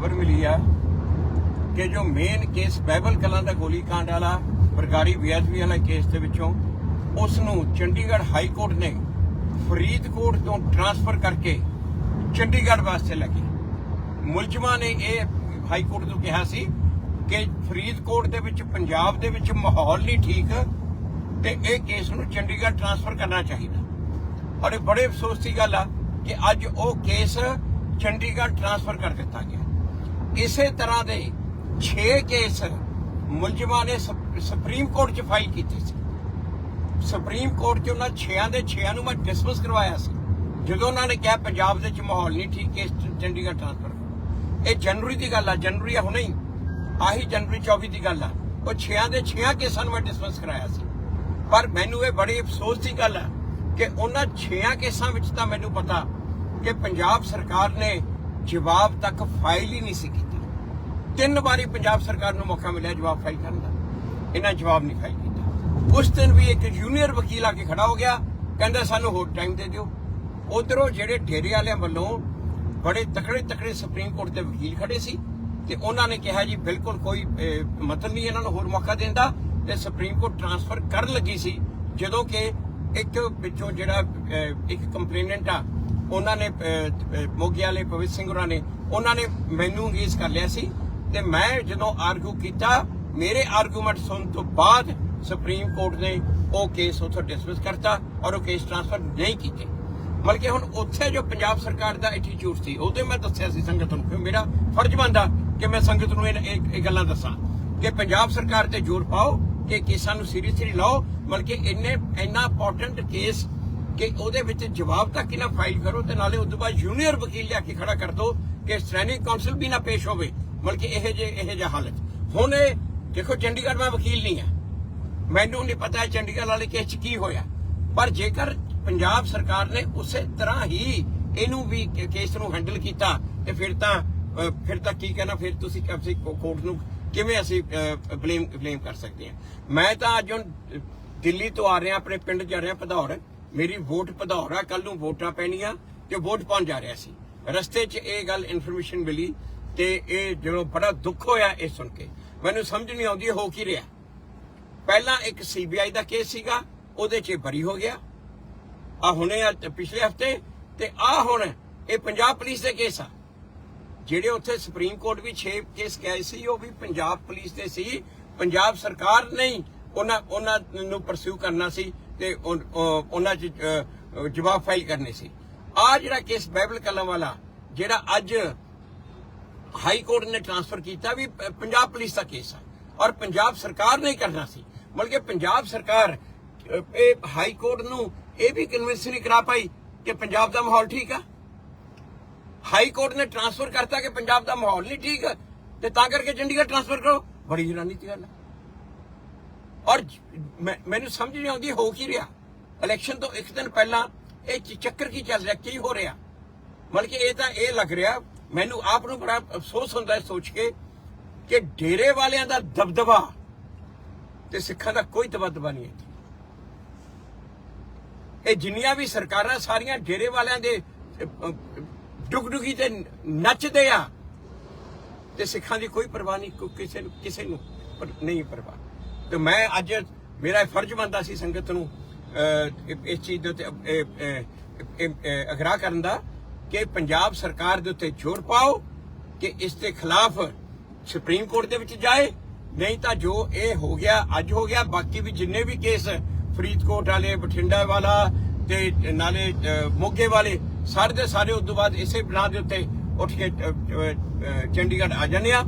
ਖਬਰ ਮਿਲੀ ਆ ਕਿ ਜੋ ਮੇਨ ਕੇਸ ਬਾਈਬਲ ਕਲਾਂ ਦਾ ਗੋਲੀकांड ਵਾਲਾ ਬਰਗਾਰੀ ਵੀਐਸਪੀ ਵਾਲਾ ਕੇਸ ਦੇ ਵਿੱਚੋਂ ਉਸ ਨੂੰ ਚੰਡੀਗੜ੍ਹ ਹਾਈ ਕੋਰਟ ਨੇ ਫਰੀਦਕੋਟ ਤੋਂ ਟਰਾਂਸਫਰ ਕਰਕੇ ਚੰਡੀਗੜ੍ਹ ਵਾਸਤੇ ਲੱਗੀ ਮੁਲਜ਼ਮਾਂ ਨੇ ਇਹ ਹਾਈ ਕੋਰਟ ਨੂੰ ਕਿਹਾ ਸੀ ਕਿ ਫਰੀਦਕੋਟ ਦੇ ਵਿੱਚ, ਪੰਜਾਬ ਦੇ ਵਿੱਚ ਮਾਹੌਲ ਨਹੀਂ ਠੀਕ ਤੇ ਇਹ ਕੇਸ ਨੂੰ ਚੰਡੀਗੜ੍ਹ ਟਰਾਂਸਫਰ ਕਰਨਾ ਚਾਹੀਦਾ। ਔਰ ਇਹ ਬੜੇ ਅਫਸੋਸ ਦੀ ਗੱਲ ਆ ਕਿ ਅੱਜ ਉਹ ਕੇਸ ਚੰਡੀਗੜ੍ਹ ਟਰਾਂਸਫਰ ਕਰ ਦਿੱਤਾ ਗਿਆ। ਇਸੇ ਤਰ੍ਹਾਂ ਦੇ 6 ਕੇਸ ਮੁਲਜ਼ਮਾਂ ਨੇ ਸੁਪਰੀਮ ਕੋਰਟ 'ਚ ਫਾਈਲ ਕੀਤੇ ਸੀ। ਸੁਪਰੀਮ ਕੋਰਟ 'ਚ ਉਹਨਾਂ 6ਾਂ ਦੇ 6ਾਂ ਨੂੰ ਮੈਂ ਡਿਸਮਿਸ ਕਰਵਾਇਆ ਸੀ। ਜਦੋਂ ਉਹਨਾਂ ਨੇ ਕਿਹਾ ਪੰਜਾਬ ਦੇ ਵਿੱਚ ਮਾਹੌਲ ਨਹੀਂ ਠੀਕ ਕੇਸ ਚੰਡੀਗੜ੍ਹ ਟਰਾਂਸਫਰ ਇਹ ਜਨਵਰੀ ਦੀ ਗੱਲ ਆ, ਜਨਵਰੀ ਆ ਹੁਣੇ ਹੀ। ਆਹੀ ਜਨਵਰੀ 24 ਦੀ ਗੱਲ ਆ। ਉਹ 6ਾਂ ਦੇ 6ਾਂ ਕੇਸਾਂ ਨੂੰ ਮੈਂ ਡਿਸਮਿਸ ਕਰਾਇਆ ਸੀ। ਪਰ ਮੈਨੂੰ ਇਹ ਬੜੀ ਅਫਸੋਸ ਦੀ ਗੱਲ ਆ ਕਿ ਉਹਨਾਂ 6ਾਂ ਕੇਸਾਂ ਵਿੱਚ ਤਾਂ ਮੈਨੂੰ ਪਤਾ ਕਿ ਪੰਜਾਬ ਸਰਕਾਰ ਨੇ ਜਵਾਬ ਤੱਕ ਫਾਈਲ ਹੀ ਨਹੀਂ ਸੀ ਕੀਤੀ। ਤਿੰਨ ਵਾਰੀ ਪੰਜਾਬ ਸਰਕਾਰ ਨੂੰ ਮੌਕਾ ਮਿਲਿਆ ਜਵਾਬ ਫਾਈਲ ਕਰਨ ਦਾ। ਇਹਨਾਂ ਜਵਾਬ ਨਹੀਂ ਫਾਈਲ ਕੀਤਾ। ਉਸ ਦਿਨ ਵੀ ਇੱਕ ਜੂਨੀਅਰ ਵਕੀਲ ਆ ਕੇ ਖੜਾ ਹੋ ਗਿਆ। ਕਹਿੰਦਾ, ਸਾਨੂੰ ਹੋਰ ਟਾਈਮ ਦੇ ਦਿਓ। ਉਧਰੋਂ ਜਿਹੜੇ ਡੇਰੇ ਵਾਲਿਆਂ ਵੱਲੋਂ ਬੜੇ ਤਕੜੇ ਤਕੜੇ ਸੁਪਰੀਮ ਕੋਰਟ ਦੇ ਵਕੀਲ ਖੜੇ ਸੀ ਤੇ ਉਹਨਾਂ ਨੇ ਕਿਹਾ ਜੀ, ਬਿਲਕੁਲ ਕੋਈ ਮਤਲਬ ਨਹੀਂ ਇਹਨਾਂ ਨੂੰ ਹੋਰ ਮੌਕਾ ਦੇਣ ਦਾ। ਤੇ ਸੁਪਰੀਮ ਕੋਰਟ ਟਰਾਂਸਫਰ ਕਰਨ ਲੱਗੀ ਸੀ। ਜਦੋਂ ਕਿ ਇੱਕ ਵਿੱਚੋਂ ਜਿਹੜਾ ਇੱਕ ਕੰਪਲੇਨੈਂਟ ਆ ਉਹਨਾਂ ਨੇ ਅਹ, ਮੋਗੇ ਵਾਲੇ ਪਵਿੱਤ ਸਿੰਘ ਹੋਰਾਂ ਨੇ ਉਹਨਾਂ ਨੇ ਮੈਨੂੰ ਅੰਗੇਜ ਕਰ ਲਿਆ ਸੀ ਤੇ ਮੈਂ ਜਦੋਂ ਆਰਗੂ ਕੀਤਾ ਮੇਰੇ ਆਰਗੂਮੈਂਟ ਸੁਣਨ ਤੋਂ ਬਾਅਦ ਸੁਪਰੀਮ ਕੋਰਟ ਨੇ ਉਹ ਕੇਸ ਉੱਥੋਂ ਡਿਸਮਿਸ ਕਰਤਾ ਔਰ ਉਹ ਕੇਸ ਟ੍ਰਾਂਸਫਰ ਨਹੀਂ ਕੀਤੇ। ਬਲਕਿ ਹੁਣ ਉੱਥੇ ਜੋ ਪੰਜਾਬ ਸਰਕਾਰ ਦਾ ਐਟੀਟਿਊਡ ਸੀ ਉਹਦੇ ਮੈਂ ਦੱਸਿਆ ਸੀ ਸੰਗਤ ਨੂੰ ਕਿ ਮੇਰਾ ਫਰਜ਼ ਬਣਦਾ ਕਿ ਮੈਂ ਸੰਗਤ ਨੂੰ ਇਹ ਇਹ ਗੱਲਾਂ ਦੱਸਾਂ। ਕਿ ਪੰਜਾਬ ਸਰਕਾਰ ਤੇ ਜ਼ੋਰ ਪਾਓ ਕਿ ਕੇਸਾਂ ਨੂੰ ਸੀਰੀਅਸਲੀ ਲਓ ਬਲਕਿ ਇੰਨੇ ਇੰਨਾ ਇੰਪੋਰਟੈਂਟ ਕੇਸ ਕਿ ਉਹਦੇ ਵਿੱਚ ਜਵਾਬ ਤੱਕ ਹੀ ਨਾ ਫਾਈਲ ਕਰੋ ਤੇ ਨਾਲੇ ਉਦੋਂ ਬਾਅਦ ਜੂਨੀਅਰ ਵਕੀਲ ਲਿਆ ਕੇ ਖੜਾ ਕਰ ਦਿਓ ਕਿ ਸਟ੍ਰੈਂਡਿੰਗ ਕਾਉਂਸਲ ਵੀ ਨਾ ਪੇਸ਼ ਹੋਵੇ, ਬਲਕਿ ਇਹ ਜੇ ਇਹ ਜਿਹਾ ਹਾਲਤ। ਹੁਣ ਇਹ, ਦੇਖੋ ਚੰਡੀਗੜ੍ਹ ਮੈਂ ਵਕੀਲ ਨਹੀਂ ਆ ਮੈਨੂੰ ਨਹੀਂ ਪਤਾ ਚੰਡੀਗੜ੍ਹ ਵਾਲੇ ਕੇਸ 'ਚ ਕੀ ਹੋਇਆ। ਪਰ ਜੇਕਰ ਪੰਜਾਬ ਸਰਕਾਰ ਨੇ ਉਸੇ ਤਰ੍ਹਾਂ ਹੀ ਇਹਨੂੰ ਵੀ ਕੇਸ ਨੂੰ ਹੈਂਡਲ ਕੀਤਾ, ਤੇ ਫਿਰ ਤਾਂ ਫਿਰ ਤਾਂ ਕੀ ਕਹਿਣਾ, ਫਿਰ ਤੁਸੀਂ ਅਸੀਂ ਕੋਰਟ ਨੂੰ ਕਿਵੇਂ ਅਸੀਂ ਬਲੇਮ ਬਲੇਮ ਕਰ ਸਕਦੇ ਹਾਂ? ਮੈਂ ਤਾਂ ਅੱਜ ਹੁਣ ਦਿੱਲੀ ਤੋਂ ਆ ਰਿਹਾ, ਆਪਣੇ ਪਿੰਡ ਜਾ ਰਿਹਾ ਭਦੌੜ। ਮੇਰੀ ਵੋਟ ਭਦੌੜ ਕੱਲ ਨੂੰ ਵੋਟਾਂ ਪੈਣੀਆਂ ਤੇ ਵੋਟ ਪਾਉਣ ਜਾ ਰਿਹਾ ਸੀ। ਰਸਤੇ 'ਚ ਇਹ ਗੱਲ ਇਨਫੋਰਮੇਸ਼ਨ ਮਿਲੀ ਤੇ ਇਹ ਜਦੋਂ ਬੜਾ ਦੁੱਖ ਹੋਇਆ ਇਹ ਸੁਣ ਕੇ। ਮੈਨੂੰ ਸਮਝ ਨਹੀਂ ਆਉਂਦੀ ਹੋ ਕੀ ਰਿਹਾ। ਪਹਿਲਾਂ ਇੱਕ ਸੀਬੀਆਈ ਦਾ ਕੇਸ ਸੀਗਾ, ਉਹਦੇ 'ਚ ਇਹ ਬਰੀ ਹੋ ਗਿਆ। ਆ ਹੁਣੇ ਆ ਪਿਛਲੇ ਹਫ਼ਤੇ ਤੇ ਆ ਹੁਣ ਇਹ ਪੰਜਾਬ ਪੁਲਿਸ ਦੇ ਕੇਸ ਆ। ਜਿਹੜੇ ਉੱਥੇ ਸੁਪਰੀਮ ਕੋਰਟ ਵੀ 6 ਕੇਸ ਗਏ ਸੀ, ਉਹ ਵੀ ਪੰਜਾਬ ਪੁਲਿਸ ਦੇ ਸੀ। ਪੰਜਾਬ ਸਰਕਾਰ ਨਹੀਂ, ਉਹਨਾਂ ਉਹਨਾਂ ਨੂੰ ਪਰਸਿਊ ਕਰਨਾ ਸੀ। ਤੇ ਉਹਨਾਂ 'ਚ ਜਵਾਬ ਫਾਈਲ ਕਰਨੇ ਸੀ। ਆ ਜਿਹੜਾ ਕੇਸ ਬਾਈਬਲ ਕਲਮ ਵਾਲਾ, ਜਿਹੜਾ ਅੱਜ ਹਾਈ ਕੋਰਟ ਨੇ ਟ੍ਰਾਂਸਫਰ ਕੀਤਾ ਵੀ ਪੰਜਾਬ ਪੁਲਿਸ ਦਾ ਕੇਸ ਆ। ਔਰ ਪੰਜਾਬ ਸਰਕਾਰ ਨੇ ਕਰਨਾ ਸੀ। ਬਲਕਿ ਪੰਜਾਬ ਸਰਕਾਰ ਇਹ ਹਾਈ ਕੋਰਟ ਨੂੰ ਇਹ ਵੀ ਕਨਵਿੰਸ ਨਹੀਂ ਕਰਾ ਪਾਈ ਕਿ ਪੰਜਾਬ ਦਾ ਮਾਹੌਲ ਠੀਕ ਆ। ਹਾਈ ਕੋਰਟ ਨੇ ਟ੍ਰਾਂਸਫਰ ਕਰਤਾ ਕਿ ਪੰਜਾਬ ਦਾ ਮਾਹੌਲ ਨਹੀਂ ਠੀਕ, ਤੇ ਤਾਂ ਕਰਕੇ ਚੰਡੀਗੜ੍ਹ ਟ੍ਰਾਂਸਫਰ ਕਰੋ। ਬੜੀ ਹੈਰਾਨੀ ਦੀ ਗੱਲ ਹੈ ਔਰ ਮੈਂ- ਮੈਨੂੰ ਸਮਝ ਨਹੀਂ ਆਉਂਦੀ ਹੋ ਕੀ ਰਿਹਾ। ਇਲੈਕਸ਼ਨ ਤੋਂ ਇੱਕ ਦਿਨ ਪਹਿਲਾਂ ਇਹ ਚੱਕਰ ਕੀ ਚੱਲ ਰਿਹਾ, ਕੀ ਹੋ ਰਿਹਾ? ਬਲਕਿ ਇਹ ਤਾਂ ਇਹ ਲੱਗ ਰਿਹਾ, ਮੈਨੂੰ ਆਪ ਨੂੰ ਬੜਾ ਅਫਸੋਸ ਹੁੰਦਾ ਹੈ ਸੋਚ ਕੇ ਕਿ ਡੇਰੇ ਵਾਲਿਆਂ ਦਾ ਦਬਦਬਾ ਤੇ ਸਿੱਖਾਂ ਦਾ ਕੋਈ ਦਬਦਬਾ ਨਹੀਂ ਹੈ ਇਹ ਜਿੰਨੀਆਂ ਵੀ ਸਰਕਾਰਾਂ ਸਾਰੀਆਂ ਡੇਰੇ ਵਾਲਿਆਂ ਦੇ ਡੁਗਡੁਗੀ ਤੇ ਨੱਚਦੇ ਆ, ਤੇ ਸਿੱਖਾਂ ਦੀ ਕੋਈ ਪਰਵਾਹ ਨਹੀਂ ਕਿਸੇ ਨੂੰ ਕਿਸੇ ਨੂੰ ਨਹੀਂ ਪਰਵਾਹ। ਤੇ ਮੈਂ ਅੱਜ ਮੇਰਾ ਇਹ ਫਰਜ਼ ਬਣਦਾ ਸੀ ਸੰਗਤ ਨੂੰ ਇਸ ਚੀਜ਼ ਦੇ ਉੱਤੇ ਅਹ, ਅਗਰਾ ਕਰਨ ਦਾ ਕਿ ਪੰਜਾਬ ਸਰਕਾਰ ਦੇ ਉੱਤੇ ਜ਼ੋਰ ਪਾਓ ਕਿ ਇਸ ਦੇ ਖਿਲਾਫ ਸੁਪਰੀਮ ਕੋਰਟ ਦੇ ਵਿੱਚ ਜਾਏ। ਨਹੀਂ ਤਾਂ ਜੋ ਇਹ ਹੋ ਗਿਆ ਅੱਜ ਹੋ ਗਿਆ ਬਾਕੀ ਵੀ ਜਿੰਨੇ ਵੀ ਕੇਸ ਫਰੀਦਕੋਟ ਵਾਲੇ ਬਠਿੰਡਾ ਵਾਲਾ ਤੇ ਨਾਲੇ ਮੋਗੇ ਵਾਲੇ ਸਾਰੇ ਦੇ ਸਾਰੇ ਉਸ ਤੋਂ ਬਾਅਦ ਇਸੇ ਬਣਾ ਦੇ ਉੱਤੇ ਉੱਠ ਕੇ ਚੰਡੀਗੜ੍ਹ ਆ ਜਾਂਦੇ ਆ।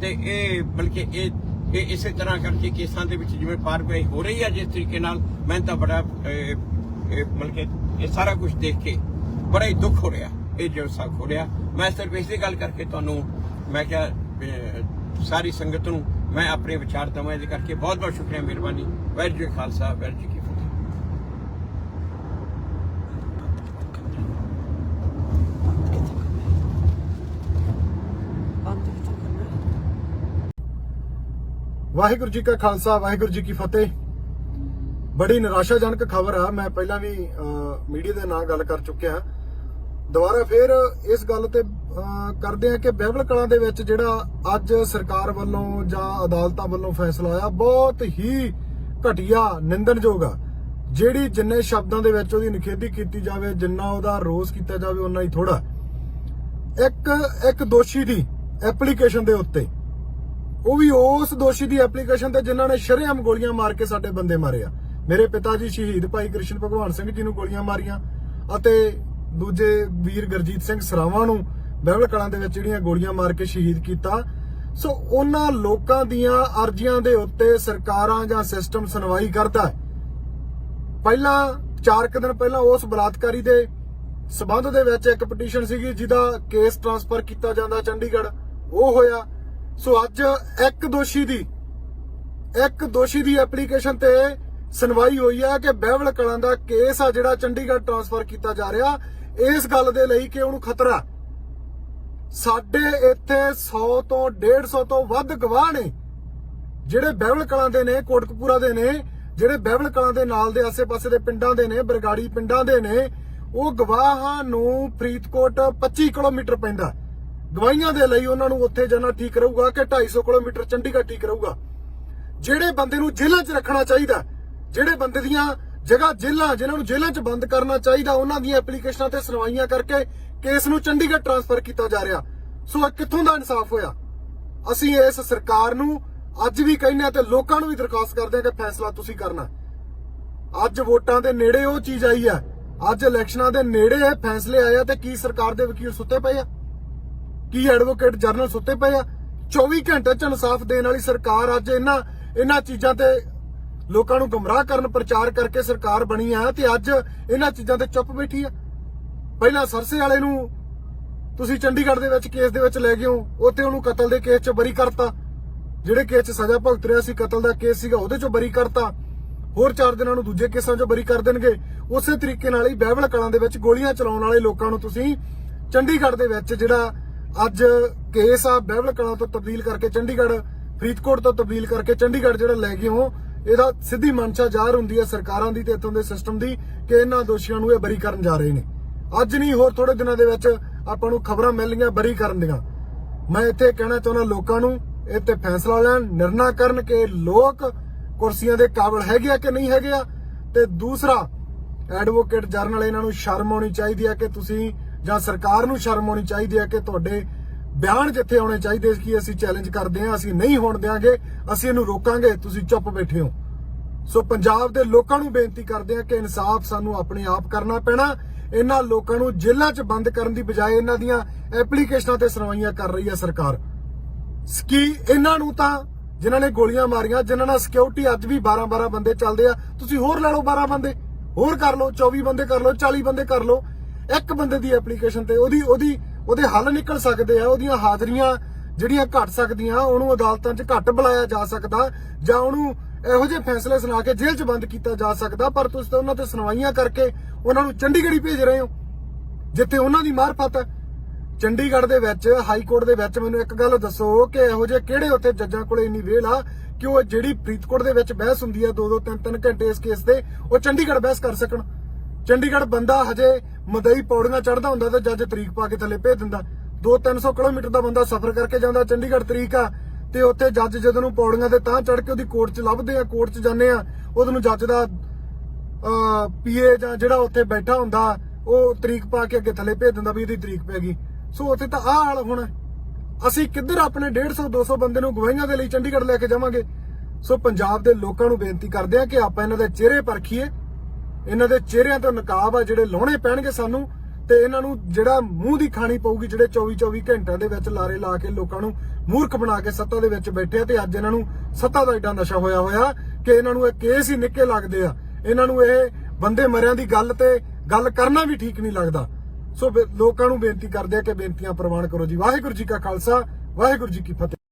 ਤੇ ਇਹ ਬਲਕਿ ਇਹ ਇਹ ਇਸੇ ਤਰ੍ਹਾਂ ਕਰਕੇ ਕੇਸਾਂ ਦੇ ਵਿੱਚ ਜਿਵੇਂ ਪਾਰਵਾਈ ਹੋ ਰਹੀ ਹੈ ਜਿਸ ਤਰੀਕੇ ਨਾਲ ਮੈਂ ਤਾਂ ਬੜਾ ਅਹ, ਇਹ ਬਲਕਿ ਇਹ ਸਾਰਾ ਕੁਝ ਦੇਖ ਕੇ ਬੜਾ ਹੀ ਦੁੱਖ ਹੋ ਰਿਹਾ ਇਹ ਜੋ ਸਭ ਹੋ ਰਿਹਾ। ਮੈਂ ਸਿਰਫ ਇਸੇ ਗੱਲ ਕਰਕੇ ਤੁਹਾਨੂੰ ਮੈਂ ਕਿਹਾ ਸਾਰੀ ਸੰਗਤ ਨੂੰ ਮੈਂ ਆਪਣੇ ਵਿਚਾਰ ਦਵਾਂ ਇਹਦੇ ਕਰਕੇ ਬਹੁਤ ਬਹੁਤ ਸ਼ੁਕਰੀਆ ਮਿਹਰਬਾਨੀ। ਵਾਹਿਗੁਰੂ ਜੀ ਖਾਲਸਾ ਵਾਹਿਗੁਰੂ ਜੀ ਕੀ ਫਤਿਹ ਵਾਹਿਗੁਰੂ ਜੀ ਕਾ ਖਾਲਸਾ, ਵਾਹਿਗੁਰੂ ਜੀ ਕੀ ਫਤਿਹ। ਬੜੀ ਨਿਰਾਸ਼ਾਜਨਕ ਖਬਰ ਆ, ਮੈਂ ਪਹਿਲਾਂ ਵੀ ਮੀਡੀਆ ਦੇ ਨਾਲ ਗੱਲ ਕਰ ਚੁੱਕਿਆ। ਦੁਬਾਰਾ ਫੇਰ ਇਸ ਗੱਲ ਤੇ ਕਰਦੇ ਆ ਕਿ ਬਹਿਬਲ ਕਲਾਂ ਦੇ ਵਿੱਚ ਜਿਹੜਾ ਅੱਜ ਸਰਕਾਰ ਵੱਲੋਂ ਜਾਂ ਅਦਾਲਤਾਂ ਵੱਲੋਂ ਫੈਸਲਾ ਆਇਆ, ਬਹੁਤ ਹੀ ਘਟੀਆ, ਨਿੰਦਣਯੋਗ ਆ। ਜਿਹੜੀ ਜਿੰਨੇ ਸ਼ਬਦਾਂ ਦੇ ਵਿੱਚ ਉਹਦੀ ਨਿਖੇਧੀ ਕੀਤੀ ਜਾਵੇ, ਜਿੰਨਾ ਉਹਦਾ ਰੋਸ ਕੀਤਾ ਜਾਵੇ ਉਨਾ ਹੀ ਥੋੜਾ ਇੱਕ ਇੱਕ ਦੋਸ਼ੀ ਦੀ ਐਪਲੀਕੇਸ਼ਨ ਦੇ ਉੱਤੇ ਉਹ ਵੀ ਉਸ ਦੋਸ਼ੀ ਦੀ ਐਪਲੀਕੇਸ਼ਨ ਤੇ ਜਿਨ੍ਹਾਂ ਨੇ ਸ਼ਰੇਆਮ ਗੋਲੀਆਂ ਮਾਰ ਕੇ ਸਾਡੇ ਬੰਦੇ ਮਾਰੇ ਆ। ਮੇਰੇ ਪਿਤਾ ਜੀ ਸ਼ਹੀਦ ਭਾਈ ਕ੍ਰਿਸ਼ਨ ਭਗਵਾਨ ਸਿੰਘ ਜੀ ਨੂੰ ਗੋਲੀਆਂ ਮਾਰੀਆਂ ਅਤੇ ਦੂਜੇ ਵੀਰ ਗੁਰਜੀਤ ਸਿੰਘ ਸਰਾਵਾਂ ਨੂੰ ਬਹਿਵਲ ਕਲਾਂ ਦੇ ਵਿੱਚ ਜਿਹੜੀਆਂ ਗੋਲੀਆਂ ਮਾਰ ਕੇ ਸ਼ਹੀਦ ਕੀਤਾ। ਸੋ ਉਹਨਾਂ ਲੋਕਾਂ ਦੀਆਂ ਅਰਜ਼ੀਆਂ ਦੇ ਉੱਤੇ ਸਰਕਾਰਾਂ ਜਾਂ ਸਿਸਟਮ ਸੁਣਵਾਈ ਕਰਦਾ ਹੈ। ਪਹਿਲਾਂ 4 ਕੁ ਦਿਨ ਪਹਿਲਾਂ ਉਸ ਬਲਾਤਕਾਰੀ ਦੇ ਸਬੰਧ ਦੇ ਵਿੱਚ ਇੱਕ ਪਟੀਸ਼ਨ ਸੀਗੀ ਜਿਹਦਾ ਕੇਸ ਟ੍ਰਾਂਸਫਰ ਕੀਤਾ ਜਾਂਦਾ ਚੰਡੀਗੜ੍ਹ। ਉਹ ਹੋਇਆ। ਸੋ ਅੱਜ ਇੱਕ ਦੋਸ਼ੀ ਦੀ, ਇੱਕ ਦੋਸ਼ੀ ਦੀ ਐਪਲੀਕੇਸ਼ਨ ਤੇ ਸੁਣਵਾਈ ਹੋਈ ਹੈ ਕਿ ਬਹਿਵਲ ਕਲਾਂ ਦਾ ਕੇਸ ਆ ਜਿਹੜਾ ਚੰਡੀਗੜ੍ਹ ਟ੍ਰਾਂਸਫਰ ਕੀਤਾ ਜਾ ਰਿਹਾ। ਇਸ ਗੱਲ ਦੇ ਲਈ ਕਿ ਉਹਨੂੰ ਖਤਰਾ ਸਾਡੇ ਇੱਥੇ 100 ਤੋਂ 150 ਤੋਂ ਵੱਧ ਗਵਾਹ ਨੇ, ਜਿਹੜੇ ਬਹਿਵਲ ਕਲਾਂ ਦੇ ਨੇ, ਕੋਟਕਪੂਰਾ ਦੇ ਨੇ, ਜਿਹੜੇ ਬਹਿਵਲ ਕਲਾਂ ਦੇ ਨਾਲ ਦੇ ਆਸੇ-ਪਾਸੇ ਦੇ ਪਿੰਡਾਂ ਦੇ ਨੇ, ਬਰਗਾੜੀ ਪਿੰਡਾਂ ਦੇ ਨੇ, ਉਹ ਗਵਾਹਾਂ ਨੂੰ ਫਰੀਦਕੋਟ 25 ਕਿਲੋਮੀਟਰ ਪੈਂਦਾ। ਦਵਾਈਆਂ ਦੇ ਲਈ ਉਹਨਾਂ ਨੂੰ ਉੱਥੇ ਜਾਣਾ ਠੀਕ ਰਹੂਗਾ ਕਿ 250 ਕਿਲੋਮੀਟਰ ਚੰਡੀਗੜ੍ਹ ਠੀਕ ਰਹੂਗਾ। ਜਿਹੜੇ ਬੰਦੇ ਨੂੰ ਜੇਲ੍ਹਾਂ 'ਚ ਰੱਖਣਾ ਚਾਹੀਦਾ, ਜਿਹੜੇ ਬੰਦੇ ਦੀਆਂ ਜਗ੍ਹਾ ਜੇਲ੍ਹਾਂ, ਜਿਨ੍ਹਾਂ ਨੂੰ ਜੇਲ੍ਹਾਂ 'ਚ ਬੰਦ ਕਰਨਾ ਚਾਹੀਦਾ, ਉਹਨਾਂ ਦੀਆਂ ਐਪਲੀਕੇਸ਼ਨਾਂ ਤੇ ਸੁਣਵਾਈਆਂ ਕਰਕੇ ਕੇਸ ਨੂੰ ਚੰਡੀਗੜ੍ਹ ਟ੍ਰਾਂਸਫਰ ਕੀਤਾ ਜਾ ਰਿਹਾ। ਸੋ ਇਹ ਕਿੱਥੋਂ ਦਾ ਇਨਸਾਫ ਹੋਇਆ? ਅਸੀਂ ਇਸ ਸਰਕਾਰ ਨੂੰ ਅੱਜ ਵੀ ਕਹਿੰਦੇ ਆ ਤੇ ਲੋਕਾਂ ਨੂੰ ਵੀ ਦਰਖਾਸਤ ਕਰਦੇ ਆ ਕਿ ਫੈਸਲਾ ਤੁਸੀਂ ਕਰਨਾ। ਅੱਜ ਵੋਟਾਂ ਦੇ ਨੇੜੇ ਉਹ ਚੀਜ਼ ਆਈ ਆ ਅੱਜ ਇਲੈਕਸ਼ਨਾਂ ਦੇ ਨੇੜੇ ਇਹ ਫੈਸਲੇ ਆਏ ਆ ਤੇ ਕੀ ਸਰਕਾਰ ਦੇ ਵਕੀਲ ਸੁੱਤੇ ਪਏ ਆ? ਕੀ ਐਡਵੋਕੇਟ ਜਨਰਲ ਸੁੱਤੇ ਪਏ ਆ? 24 ਘੰਟੇ ਚ ਇਨਸਾਫ ਦੇਣ ਵਾਲੀ ਸਰਕਾਰ ਅੱਜ ਇਹਨਾਂ ਇਹਨਾਂ ਚੀਜ਼ਾਂ ਤੇ ਲੋਕਾਂ ਨੂੰ ਗੁੰਮਰਾਹ ਕਰਨ ਪ੍ਰਚਾਰ ਕਰਕੇ ਸਰਕਾਰ ਬਣੀ ਆ ਤੇ ਅੱਜ ਇਹਨਾਂ ਚੀਜ਼ਾਂ ਤੇ ਚੁੱਪ ਬੈਠੀ ਆ। ਪਹਿਲਾਂ ਸਰਸੇ ਵਾਲੇ ਨੂੰ ਤੁਸੀਂ ਚੰਡੀਗੜ੍ਹ ਦੇ ਵਿੱਚ ਕੇਸ ਦੇ ਵਿੱਚ ਲੈ ਗਏ ਹੋ, ਉੱਥੇ ਉਹਨੂੰ ਕਤਲ ਦੇ ਕੇਸ 'ਚ ਬਰੀ ਕਰਤਾ। ਜਿਹੜੇ ਕੇਸ 'ਚ ਸਜ਼ਾ ਭੁਗਤ ਰਿਹਾ ਸੀ, ਕਤਲ ਦਾ ਕੇਸ ਸੀਗਾ, ਉਹਦੇ 'ਚੋਂ ਬਰੀ ਕਰਤਾ। ਹੋਰ ਚਾਰ ਦਿਨਾਂ ਨੂੰ ਦੂਜੇ ਕੇਸਾਂ 'ਚੋਂ ਬਰੀ ਕਰ ਦੇਣਗੇ। ਉਸੇ ਤਰੀਕੇ ਨਾਲ ਹੀ ਬਹਿਬਲ ਕਲਾਂ ਦੇ ਵਿੱਚ ਗੋਲੀਆਂ ਚਲਾਉਣ ਵਾਲੇ ਲੋਕਾਂ ਨੂੰ ਤੁਸੀਂ ਚੰਡੀਗੜ੍ਹ ਦੇ ਵਿੱਚ ਜਿਹੜਾ ਅੱਜ ਕੇਸ ਆ ਬਹਿਬਲ ਕਲਾਂ ਤੋਂ ਤਬਦੀਲ ਕਰਕੇ ਚੰਡੀਗੜ੍ਹ, ਫਰੀਦਕੋਟ ਤੋਂ ਤਬਦੀਲ ਕਰਕੇ ਚੰਡੀਗੜ੍ਹ ਜਿਹੜਾ ਲੈ ਗਏ ਹੋ, ਇਹਦਾ ਸਿੱਧੀ ਮਨਸ਼ਾ ਜ਼ਾਹਰ ਹੁੰਦੀ ਹੈ ਸਰਕਾਰਾਂ ਦੀ ਤੇ ਇਥੋਂ ਦੇ ਸਿਸਟਮ ਦੀ ਕਿ ਇਹਨਾਂ ਦੋਸ਼ੀਆਂ ਨੂੰ ਇਹ ਬਰੀ ਕਰਨ ਜਾ ਰਹੇ ਨੇ। ਅੱਜ ਨਹੀਂ, ਹੋਰ ਥੋੜੇ ਦਿਨਾਂ ਦੇ ਵਿੱਚ ਆਪਾਂ ਨੂੰ ਖਬਰਾਂ ਮਿਲ ਰਹੀਆਂ ਬਰੀ ਕਰਨ ਦੀਆਂ। ਮੈਂ ਇੱਥੇ ਕਹਿਣਾ ਚਾਹੁੰਦਾ ਲੋਕਾਂ ਨੂੰ ਇਹ ਤੇ ਫੈਸਲਾ ਲੈਣ, ਨਿਰਣਾ ਕਰਨ ਕਿ ਲੋਕ ਕੁਰਸੀਆਂ ਦੇ ਕਾਬਲ ਹੈਗੇ ਆ ਕਿ ਨਹੀਂ ਹੈਗੇ ਆ? ਤੇ ਦੂਸਰਾ ਐਡਵੋਕੇਟ ਜਰਨਲ ਇਹਨਾਂ ਨੂੰ ਸ਼ਰਮ ਆਉਣੀ ਚਾਹੀਦੀ ਹੈ ਕਿ ਤੁਸੀਂ ਜਾਂ ਸਰਕਾਰ ਨੂੰ ਸ਼ਰਮ ਆਉਣੀ ਚਾਹੀਦੀ ਹੈ ਕਿ ਤੁਹਾਡੇ ਬਿਆਨ ਜਿੱਥੇ ਆਉਣੇ ਚਾਹੀਦੇ ਕਿ ਅਸੀਂ ਚੈਲੰਜ ਕਰਦੇ ਹਾਂ, ਅਸੀਂ ਨਹੀਂ ਹੋਣ ਦਿਆਂਗੇ, ਅਸੀਂ ਇਹਨੂੰ ਰੋਕਾਂਗੇ, ਤੁਸੀਂ ਚੁੱਪ ਬੈਠੇ ਹੋ। ਸੋ ਪੰਜਾਬ ਦੇ ਲੋਕਾਂ ਨੂੰ ਬੇਨਤੀ ਕਰਦੇ ਹਾਂ ਕਿ ਇਨਸਾਫ ਸਾਨੂੰ ਆਪਣੇ ਆਪ ਕਰਨਾ ਪੈਣਾ। ਇਹਨਾਂ ਲੋਕਾਂ ਨੂੰ ਜੇਲ੍ਹਾਂ 'ਚ ਬੰਦ ਕਰਨ ਦੀ ਬਜਾਏ ਇਹਨਾਂ ਦੀਆਂ ਐਪਲੀਕੇਸ਼ਨਾਂ ਤੇ ਸੁਣਵਾਈਆਂ ਕਰ ਰਹੀ ਹੈ ਸਰਕਾਰ। ਸਕੀ ਇਹਨਾਂ ਨੂੰ ਤਾਂ ਜਿਨ੍ਹਾਂ ਨੇ ਗੋਲੀਆਂ ਮਾਰੀਆਂ, ਜਿਨ੍ਹਾਂ ਨਾਲ ਸਿਕਿਉਰਿਟੀ ਅੱਜ ਵੀ 12 12 ਬੰਦੇ ਚੱਲਦੇ ਆ। ਤੁਸੀਂ ਹੋਰ ਲੈ ਲਓ 12 ਬੰਦੇ, ਹੋਰ ਕਰ ਲਓ 24 ਬੰਦੇ ਕਰ ਲਓ 40 ਬੰਦੇ ਕਰ ਲਓ। ਇੱਕ ਬੰਦੇ ਦੀ ਐਪਲੀਕੇਸ਼ਨ ਤੇ ਉਹਦੀ ਉਹਦੀ ਉਹਦੇ ਹੱਲ ਨਿਕਲ ਸਕਦੇ ਆ, ਉਹਦੀਆਂ ਹਾਜ਼ਰੀਆਂ ਜਿਹੜੀਆਂ ਘਟ ਸਕਦੀਆਂ, ਉਹਨੂੰ ਅਦਾਲਤਾਂ 'ਚ ਘੱਟ ਬੁਲਾਇਆ ਜਾ ਸਕਦਾ ਜਾਂ ਉਹਨੂੰ ਇਹੋ ਜਿਹੇ ਫੈਸਲੇ ਸੁਣਾ ਕੇ ਜੇਲ੍ਹ 'ਚ ਬੰਦ ਕੀਤਾ ਜਾ ਸਕਦਾ, ਪਰ ਤੁਸੀਂ ਤਾਂ ਉਹਨਾਂ ਤੇ ਸੁਣਵਾਈਆਂ ਕਰਕੇ ਉਹਨਾਂ ਨੂੰ ਚੰਡੀਗੜ੍ਹ ਹੀ ਭੇਜ ਰਹੇ ਹੋ, ਜਿੱਥੇ ਉਹਨਾਂ ਦੀ ਮਾਰਫਤ ਹੈ। ਚੰਡੀਗੜ੍ਹ ਦੇ ਵਿੱਚ, ਹਾਈ ਕੋਰਟ ਦੇ ਵਿੱਚ ਮੈਨੂੰ ਇੱਕ ਗੱਲ ਦੱਸੋ ਕਿ ਇਹੋ ਜਿਹੇ ਕਿਹੜੇ ਉੱਥੇ ਜੱਜਾਂ ਕੋਲੇ ਇੰਨੀ ਵੇਲ ਆ ਕਿ ਉਹ ਜਿਹੜੀ ਫਰੀਦਕੋਟ ਦੇ ਵਿੱਚ ਬਹਿਸ ਹੁੰਦੀ ਆ 2-2 3-3 ਘੰਟੇ ਇਸ ਕੇਸ ਤੇ, ਉਹ ਚੰਡੀਗੜ੍ਹ ਬਹਿਸ ਕਰ ਸਕਣ। ਚੰਡੀਗੜ੍ਹ ਬੰਦਾ ਹਜੇ ਮਦਈ ਪੌੜੀਆਂ ਚੜਦਾ ਹੁੰਦਾ ਤੇ ਜੱਜ ਤਰੀਕ ਪਾ ਕੇ ਥੱਲੇ ਭੇਜ ਦਿੰਦਾ। 2-300 ਕਿਲੋਮੀਟਰ ਦਾ ਬੰਦਾ ਸਫ਼ਰ ਕਰਕੇ ਜਾਂਦਾ, ਚੰਡੀਗੜ੍ਹ ਤਰੀਕ ਆ, ਤੇ ਉੱਥੇ ਜੱਜ ਜਦੋਂ ਨੂੰ ਪੌੜੀਆਂ ਤੇ ਤਾਂ ਚੜ ਕੇ ਉਹਦੀ ਕੋਰਟ 'ਚ ਲੱਭਦੇ ਆ, ਕੋਰਟ 'ਚ ਜਾਂਦੇ ਆ ਉਹਨੂੰ ਜੱਜ ਦਾ ਪੀਏ ਜਾਂ ਜਿਹੜਾ ਉੱਥੇ ਬੈਠਾ ਹੁੰਦਾ, ਉਹ ਤਰੀਕ ਪਾ ਕੇ ਅੱਗੇ ਥੱਲੇ ਭੇਜ ਦਿੰਦਾ ਵੀ ਇਹਦੀ ਤਰੀਕ ਪੈ ਗਈ। ਸੋ ਉੱਥੇ ਤਾਂ ਆਹ ਹਾਲ ਹੋਣਾ, ਅਸੀਂ ਕਿੱਧਰ ਆਪਣੇ 150 200 ਬੰਦੇ ਨੂੰ ਗਵਾਹੀਆਂ ਦੇ ਲਈ ਚੰਡੀਗੜ੍ਹ ਲੈ ਕੇ ਜਾਵਾਂਗੇ? ਸੋ ਪੰਜਾਬ ਦੇ ਲੋਕਾਂ ਨੂੰ ਬੇਨਤੀ ਕਰਦੇ ਆ ਕਿ ਆਪਾਂ ਇਹਨਾਂ ਦੇ ਚਿਹਰੇ ਪਰਖੀਏ ਇਹਨਾਂ ਦੇ ਚਿਹਰਿਆਂ ਤੋਂ ਨਕਾਬ ਆ, ਜਿਹੜੇ ਲਾਉਣੇ ਪੈਣਗੇ ਸਾਨੂੰ, ਤੇ ਇਹਨਾਂ ਨੂੰ ਜਿਹੜਾ ਮੂੰਹ ਦੀ ਖਾਣੀ ਪਊਗੀ, ਜਿਹੜੇ 24 24 ਘੰਟਿਆਂ ਦੇ ਵਿੱਚ ਲਾਰੇ ਲਾ ਕੇ ਲੋਕਾਂ ਨੂੰ ਮੂਰਖ ਬਣਾ ਕੇ ਸੱਤਾ ਦੇ ਵਿੱਚ ਬੈਠੇ ਆ, ਤੇ ਅੱਜ ਇਹਨਾਂ ਨੂੰ ਸੱਤਾ ਦਾ ਏਡਾ ਨਸ਼ਾ ਹੋਇਆ ਹੋਇਆ ਕਿ ਇਹਨਾਂ ਨੂੰ ਇਹ ਕੇਸ ਹੀ ਨਿੱਕੇ ਲੱਗਦੇ ਆ। ਇਹਨਾਂ ਨੂੰ ਇਹ ਬੰਦੇ ਮਰਿਆਂ ਦੀ ਗੱਲ ਤੇ ਗੱਲ ਕਰਨਾ ਵੀ ਠੀਕ ਨਹੀਂ ਲੱਗਦਾ। ਸੋ ਲੋਕਾਂ ਨੂੰ ਬੇਨਤੀ ਕਰਦੇ ਆ ਕਿ ਬੇਨਤੀਆਂ ਪ੍ਰਵਾਨ ਕਰੋ ਜੀ। ਵਾਹਿਗੁਰੂ ਜੀ ਕਾ ਖਾਲਸਾ, ਵਾਹਿਗੁਰੂ ਜੀ ਕੀ ਫਤਿਹ।